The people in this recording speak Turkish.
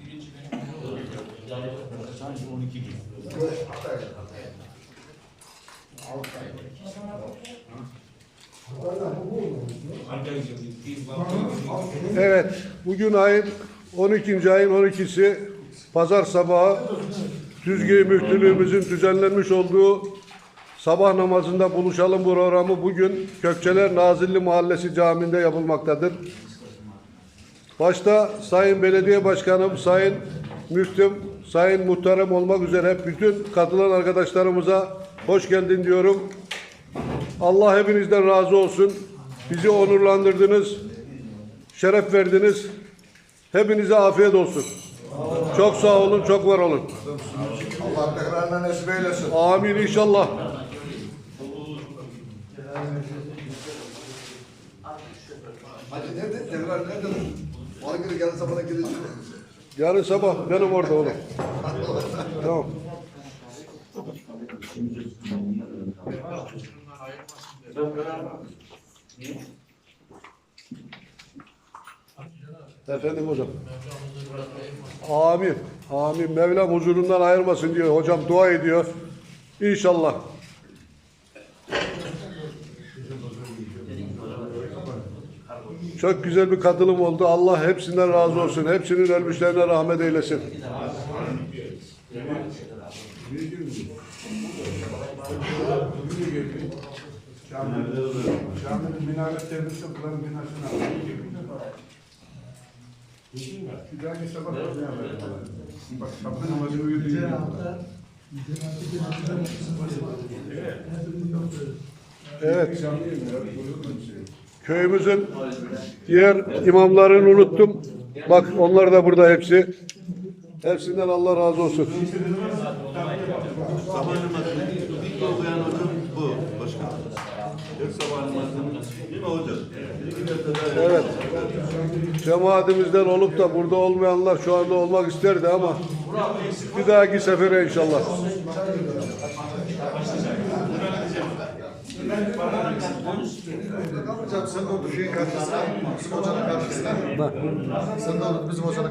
Birinci benim. 12 bin. Evet, bugün ayın 12. ayın 12'si pazar sabahı Düzgey Müftülüğümüzün düzenlenmiş olduğu sabah namazında buluşalım programı bugün Kökçeler Nazilli Mahallesi Camii'nde yapılmaktadır. Başta Sayın Belediye Başkanım, Sayın Müftüm, Sayın Muhtarım olmak üzere bütün katılan arkadaşlarımıza hoş geldin diyorum. Allah hepinizden razı olsun. Bizi onurlandırdınız şeref verdiniz. Hepinize afiyet olsun. Çok sağ olun, çok var olun. Allah tekrarına nasip eylesin. Amin inşallah. Hacı nerede? Tekrar nerede? Bana göre geldi sabana gideceğim. Yarın sabah benim orada oğlum. Tamam. Efendim hocam. Amin. Amin. Mevlam huzurundan ayırmasın diyor. Hocam dua ediyor. İnşallah. Çok güzel bir katılım oldu. Allah hepsinden razı olsun. Hepsinin ölmüşlerine rahmet eylesin. Caminin minaret devleti okların binasını aldı. Bir dahaki sabah yapalım? Bak sabah namazı uyudu. Evet. Köyümüzün diğer imamlarını unuttum. Bak onlar da burada hepsi. Hepsinden Allah razı olsun. Sabah namazını ilk okuyan hocam bu başkan. Sabah değil mi hocam? Evet. Cemaatimizden olup da burada olmayanlar şu anda olmak isterdi ama bir dahaki sefere inşallah. Hocam sen de otur şeyin karşısına. Bizim hocanın karşısına. Sen de bizim hocanın